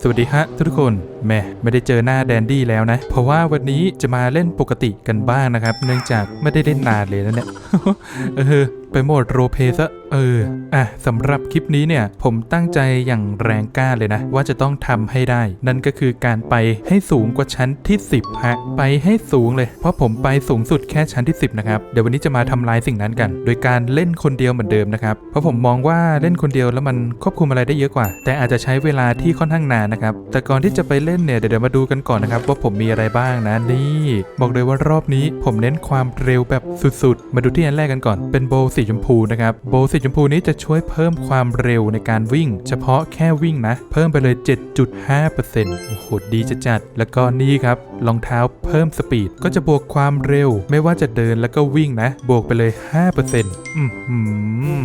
สวัสดีฮะทุกคนแม่ไม่ได้เจอหน้าแดนดี้แล้วนะ เพราะว่าวันนี้จะมาเล่นปกติกันบ้างนะครับ เนื่องจากไม่ได้เล่นนานเลยนะเนี่ยเออ ไปโหมดโรเพซะเออ อะสำหรับคลิปนี้เนี่ย ผมตั้งใจอย่างแรงกล้าเลยนะ ว่าจะต้องทำให้ได้ นั่นก็คือการไปให้สูงกว่าชั้นที่ 10 ฮะ ไปให้สูงเลย เพราะผมไปสูงสุดแค่ชั้นที่ 10 นะครับ เดี๋ยววันนี้จะมาทำลายสิ่งนั้นกัน โดยการเล่นคนเดียวเหมือนเดิมนะครับ เพราะผมมองว่าเล่นคนเดียวแล้วมันควบคุมอะไรได้เยอะกว่า แต่อาจจะใช้เวลาที่ค่อนข้างนานนะครับ แต่ก่อนที่จะไปเล่นเนี่ยเดี๋ยวมาดูกันก่อนนะครับว่าผมมีอะไรบ้างนะนี่ บอกเลยว่ารอบนี้ผมเน้นความเร็วแบบสุดๆ มาดูที่อันแรกกันก่อนเป็นโบว์สีชมพูนะครับโบว์สีชมพูนี้จะช่วยเพิ่มความเร็วในการวิ่ง เฉพาะแค่วิ่งนะ เพิ่มไปเลย 7.5%โอ้โหดีจะจัด แล้วก็นี่ครับรองเท้าเพิ่มสปีดก็จะบวกความเร็ว ไม่ว่าจะเดินแล้วก็วิ่งนะ บวกไปเลย 5%อืมหืม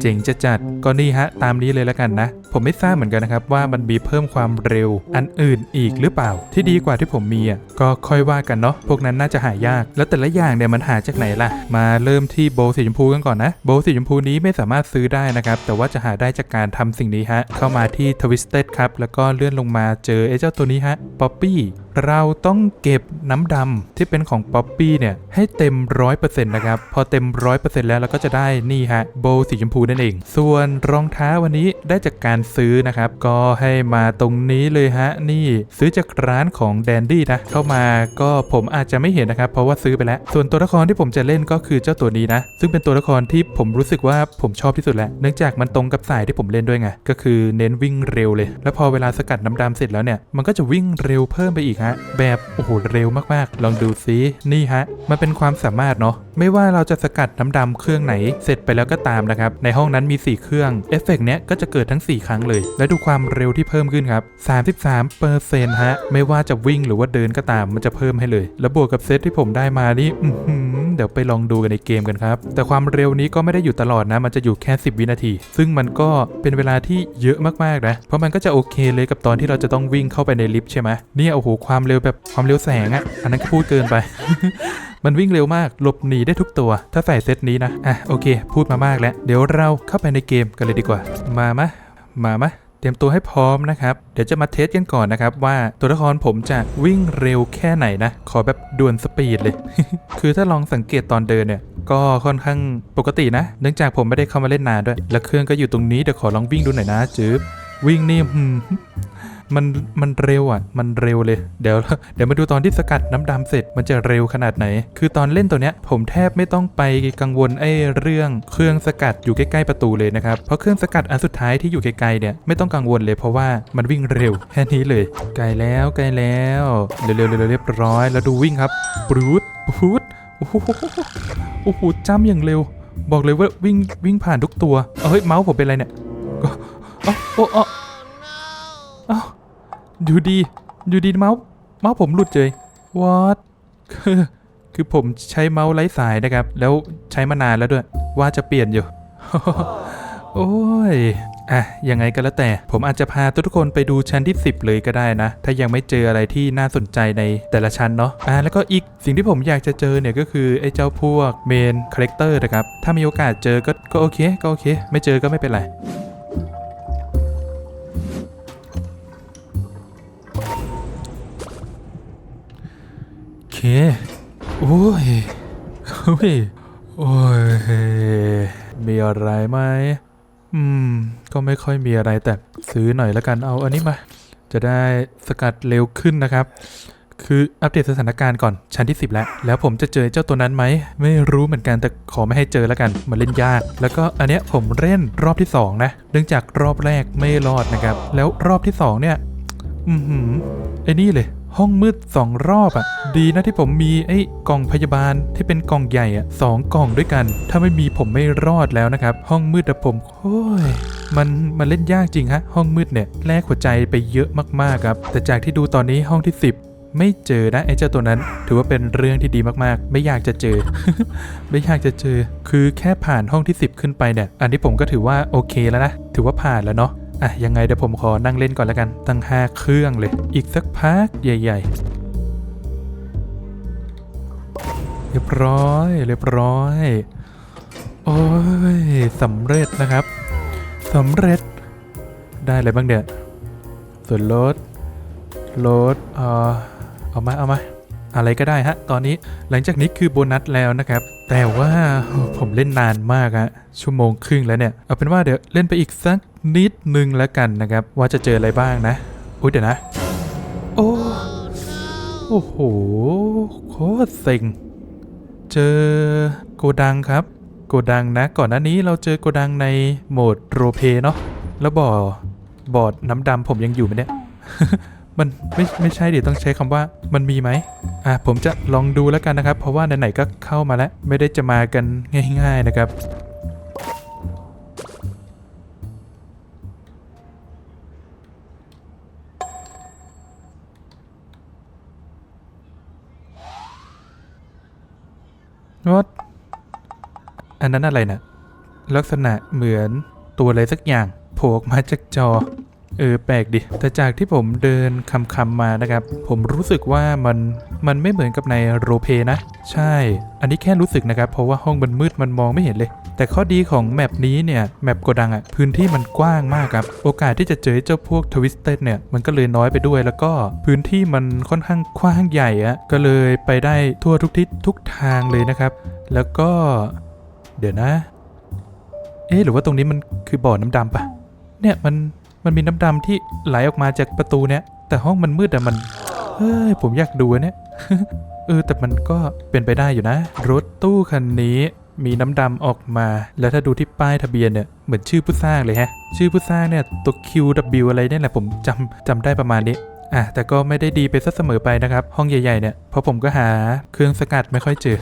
เจ๋งจะจัดก็นี่ฮะ ตามนี้เลยแล้วกันนะ ผมไม่ทราบเหมือนกันนะครับว่ามันมีเพิ่มความเร็วอันอื่นอีกหรือเปล่า ที่ดีกว่าที่ผมมีอะก็ค่อยว่ากันเนาะพวกนั้นน่าจะหายาก แล้วแต่ละอย่างเนี่ยมันหาจากไหนล่ะ มาเริ่มที่โบสีชมพูกันก่อนนะโบสีชมพูนี้ไม่สามารถซื้อได้นะครับแต่ว่าจะหาได้จากการทำสิ่งนี้ฮะเข้ามาที่ Twisted ครับแล้วก็เลื่อนลงมาเจอไอ้เจ้าตัวนี้ฮะป๊อปปี้ เราต้องเก็บน้ำดำที่เป็นของป๊อปปี้เนี่ยให้เต็ม 100%นะครับ พอเต็ม 100%แล้วเราก็จะได้นี่ฮะโบว์สีชมพูนั่นเอง ส่วนรองเท้าวันนี้ได้จากการซื้อนะครับ ก็ให้มาตรงนี้เลยฮะ นี่ซื้อจากร้านของแดนดี้นะ เข้ามาก็ผมอาจจะไม่เห็นนะครับ เพราะว่าซื้อไปแล้ว ส่วนตัวละครที่ผมจะเล่นก็คือเจ้าตัวนี้นะ ซึ่งเป็นตัวละครที่ผมรู้สึกว่าผมชอบที่สุดแล้ว เนื่องจากมันตรงกับสายที่ผมเล่นด้วยไง ก็คือเน้นวิ่งเร็วเลย แล้วพอเวลาสกัดน้ำดำเสร็จแล้วเนี่ย มันก็จะวิ่งเร็วเพิ่มไปอีกฮะแบบโอ้โหเร็วมากๆ ลองดูซินี่ฮะ มันเป็นความสามารถเนาะไม่ว่าเราจะสกัดน้ำดำเครื่องไหน เสร็จไปแล้วก็ตามนะครับ ในห้องนั้นมี 4 เครื่อง เอฟเฟกต์เนี้ยก็จะเกิดทั้ง 4 ครั้งเลย และดูความเร็วที่เพิ่มขึ้นครับ 33เปอร์เซ็นต์ฮะ ไม่ว่าจะวิ่งหรือว่าเดินก็ตามมันจะเพิ่มให้เลย แล้วบวกกับเซตที่ผมได้มานี่อื เดี๋ยวไปลองดูกันในเกมกันครับ แต่ความเร็วนี้ก็ไม่ได้อยู่ตลอดนะ มันจะอยู่แค่ 10 วินาที ซึ่งมันก็เป็นเวลาที่เยอะมากๆนะ เพราะมันก็จะโอเคเลยกับตอนที่เราจะต้องวิ่งเข้าไปในลิฟต์ใช่ไหมเนี่ยโอ้โหความเร็วแบบความเร็วแสงอะอันนั้นก็พูดเกินไปมันวิ่งเร็วมาก หลบหนีได้ทุกตัว ถ้าใส่เซตนี้นะ อะ โอเค พูดมามากแล้ว เดี๋ยวเราเข้าไปในเกมกันเลยดีกว่ามามะ มามะ เตรียมตัวให้พร้อมนะครับ เดี๋ยวจะมาเทสกันก่อนนะครับ ว่าตัวละครผมจะวิ่งเร็วแค่ไหนนะ ขอแบบด่วนสปีดเลย คือถ้าลองสังเกตตอนเดินเนี่ย ก็ค่อนข้างปกตินะ เนื่องจากผมไม่ได้เข้ามาเล่นนานด้วย และเครื่องก็อยู่ตรงนี้ เดี๋ยวขอลองวิ่งดูหน่อยนะจืบวิ่งนี่ มันมันเร็วอะ มันเร็วเลย เดี๋ยวเดี๋ยวมาดูตอนที่สกัดน้ำดำเสร็จมันจะเร็วขนาดไหน คือตอนเล่นตัวเนี้ยผมแทบไม่ต้องไปกังวลไอ้เรื่องเครื่องสกัดอยู่ใกล้ๆประตูเลยนะครับ เพราะเครื่องสกัดอันสุดท้ายที่อยู่ไกลๆเนี่ยไม่ต้องกังวลเลยเพราะว่ามันวิ่งเร็วแค่นี้เลย ไกลแล้วไกลแล้วเร็วๆเร็วเรียบร้อย แล้วดูวิ่งครับปรูดปรูดโอ้โหโอ้โหจ้ำอย่างเร็ว บอกเลยว่าวิ่งวิ่งผ่านทุกตัวเฮ้ยเมาส์ผมเป็นอะไรเนี่ยอ้โอ้เอ้าเอ้า อยู่ดี อยู่ดีเมาส์เมาส์ผมหลุดเลย what คือคือผมใช้เมาส์ไร้สายนะครับ แล้วใช้มานานแล้วด้วย ว่าจะเปลี่ยนอยู่ โอ้ยอะยังไงก็แล้วแต่ ผมอาจจะพาทุกคนไปดูชั้นที่ 10 เลยก็ได้นะ ถ้ายังไม่เจออะไรที่น่าสนใจในแต่ละชั้นเนาะอะแล้วก็อีกสิ่งที่ผมอยากจะเจอเนี่ยก็คือ ไอ้เจ้าพวกเมนคาแรคเตอร์นะครับ ถ้ามีโอกาสเจอก็ก็โอเค ก็โอเค ไม่เจอก็ไม่เป็นไร โอเคโอ้ยโอ้ยโอ้ยมีอะไรไหมอืม ก็ไม่ค่อยมีอะไรแต่ซื้อหน่อยแล้วกันเอาอันนี้มา จะได้สกัดเร็วขึ้นนะครับ คืออัปเดตสถานการณ์ก่อนชั้นที่ 10 แล้ว แล้วผมจะเจอเจ้าตัวนั้นไหม ไม่รู้เหมือนกันแต่ขอไม่ให้เจอแล้วกันมันเล่นยาก แล้วก็อันเนี้ยผมเล่นรอบที่ 2 นะ เนื่องจากรอบแรกไม่รอดนะครับ แล้วรอบที่ 2 เนี่ย อือหือไอ้นี่เลย ห้องมืดสองรอบอะ่ะ ดีนะที่ผมมีไอ้กล่องพยาบาลที่เป็นกล่องใหญ่อะ่ะสองกล่องด้วยกัน ถ้าไม่มีผมไม่รอดแล้วนะครับ ห้องมืดอะผมโอ้ยมันมันเล่นยากจริงฮะ ห้องมืดเนี่ยแลกหัวใจไปเยอะมากๆครับ แต่จากที่ดูตอนนี้ห้องที่ 10ไม่เจอนะไอ้เจ้าตัวนั้น ถือว่าเป็นเรื่องที่ดีมากๆ ไม่อยากจะเจอ ไม่อยากจะเจอ คือแค่ผ่านห้องที่ 10 ขึ้นไปเนี่ย อันนี้ผมก็ถือว่าโอเคแล้วนะ ถือว่าผ่านแล้วเนาะ อะยังไงเดี๋ยวผมขอนั่งเล่นก่อนแล้วกัน ตั้ง 5 เครื่องเลย อีกสักพักใหญ่ ๆ เรียบร้อย เรียบร้อย โอ้ยสำเร็จนะครับสำเร็จได้อะไรบ้างเดี๋ยส่วนลดลดเออเอามาเอามาอะไรก็ได้ฮะ ตอนนี้หลังจากนี้คือโบนัสแล้วนะครับ แต่ว่าผมเล่นนานมากฮะชั่วโมงครึ่งแล้วเนี่ย เอาเป็นว่าเดี๋ยวเล่นไปอีกสัก นิดนึงแล้วกันนะครับ ว่าจะเจออะไรบ้างนะ อุ้ยเดี๋ยวนะ โอ้โอ้โหโคตรเซ็งเจอโกดังครับ โกดังนะ ก่อนหน้านี้เราเจอโกดังในโหมดโรเพเนาะแล้วบ่อบอร์ดน้ำดำผมยังอยู่ไหมเนี่ยมันไม่ไม่ใช่เดิต้องใช้คำว่ามันมีไหมอะผมจะลองดูแล้วกันนะครับ เพราะว่าไหนๆก็เข้ามาแล้ว ไม่ได้จะมากันง่าย ๆนะครับ ว a t อันนั้นอะไรนะลักษณะเหมือนตัวอะไรสักอย่างโผล่ออกมาจากจอ เออแปลกดิ แต่จากที่ผมเดินคำคำมานะครับ ผมรู้สึกว่ามันมันไม่เหมือนกับในโรเพนะ ใช่ อันนี้แค่รู้สึกนะครับ เพราะว่าห้องมันมืดมันมองไม่เห็นเลย แต่ข้อดีของแมปนี้เนี่ย แมปโกดังอะพื้นที่มันกว้างมากครับ โอกาสที่จะเจอเจ้าพวกทวิสเต็ดเนี่ย มันก็เลยน้อยไปด้วย แล้วก็พื้นที่มันค่อนข้างกว้างใหญ่อะก็เลยไปได้ทั่วทุกทิศทุกทางเลยนะครับ แล้วก็ เดี๋ยวนะ เอ๊ะหรือว่าตรงนี้มันคือบ่อน้ำดำปะเนี่ยมัน มันมีน้ำดำที่ไหลออกมาจากประตูเนี่ย แต่ห้องมันมืดอะมัน เฮ้ย ผมอยากดูอะเนี่ย เออ แต่มันก็เป็นไปได้อยู่นะ รถตู้คันนี้มีน้ำดำออกมา แล้วถ้าดูที่ป้ายทะเบียนเนี่ย เหมือนชื่อผู้สร้างเลยฮะ ชื่อผู้สร้างเนี่ยตัว QW อะไรเนี่ยแหละผมจำจำได้ประมาณนี้อะแต่ก็ไม่ได้ดีไปซะเสมอไปนะครับ ห้องใหญ่ๆเนี่ยเพราะผมก็หาเครื่องสกัดไม่ค่อยเจอ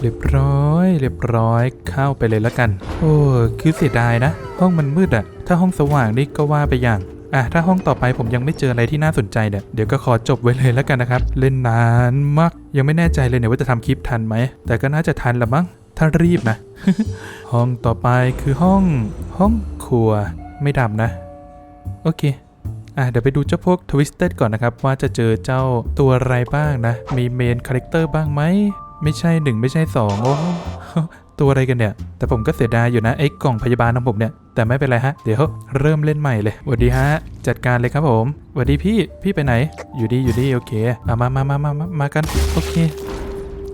เรียบร้อย เรียบร้อยเข้าไปเลยแล้วกัน โอ้คือเสียดายนะ ห้องมันมืดอะถ้าห้องสว่างนี่ก็ว่าไปอย่างอะถ้าห้องต่อไปผมยังไม่เจออะไรที่น่าสนใจเนี่ยเดี๋ยวก็ขอจบไว้เลยแล้วกันนะครับ เล่นนานมากยังไม่แน่ใจเลยเนี่ยว่าจะทำคลิปทันไหม แต่ก็น่าจะทันละมั้งถ้ารีบนะ ห้องต่อไปคือห้อง ห้องครัวไม่ดำนะ โอเคอะเดี๋ยวไปดูเจ้าพวกทวิสเต็ดก่อนนะครับ ว่าจะเจอเจ้าตัวอะไรบ้างนะ มีเมนคาแรคเตอร์บ้างไหม ไม่ใช่หนึ่งไม่ใช่สองโอ้ ตัวอะไรกันเนี่ย แต่ผมก็เสียดายอยู่นะไอ้กล่องพยาบาลของผมเนี่ย แต่ไม่เป็นไรฮะ เดี๋ยวเริ่มเล่นใหม่เลยสวัสดีฮะ จัดการเลยครับผมสวัสดีพี่ พี่ไปไหน อยู่ดีอยู่ดีโอเคเอามามามามามามากัน โอเค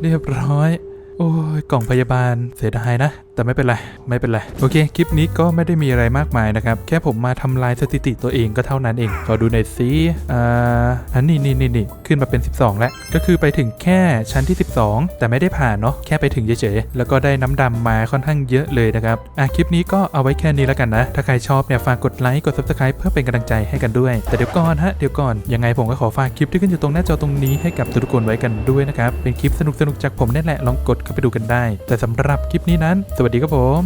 เรียบร้อย โอ้ยกล่องพยาบาลเสียดายนะ แต่ไม่เป็นไร ไม่เป็นไร โอเค คลิปนี้ก็ไม่ได้มีอะไรมากมายนะครับ แค่ผมมาทำลายสถิติตัวเองก็เท่านั้นเองขอดูหน่อยสิอ่าอันนี้นี่นี่นี่ขึ้นมาเป็น 12 แล้ว ก็คือไปถึงแค่ชั้นที่ 12 แต่ไม่ได้ผ่านเนาะแค่ไปถึงเฉยๆแล้วก็ได้น้ำดำมาค่อนข้างเยอะเลยนะครับอะคลิปนี้ก็เอาไว้แค่นี้แล้วกันนะ ถ้าใครชอบเนี่ยฝากกดไลค์กด subscribe เพื่อเป็นกำลังใจให้กันด้วย แต่เดี๋ยวก่อนฮะเดี๋ยวก่อนยังไงผมก็ขอฝากคลิปที่ขึ้นอยู่ตรงหน้าจอตรงนี้ให้กับทุกคนไว้กันด้วยนะครับเป็นคลิปสนุกๆจากผมนี่แหละลองกดเข้าไปดูกันได้ แต่สำหรับคลิปนี้นั้นสวัสดีครับผม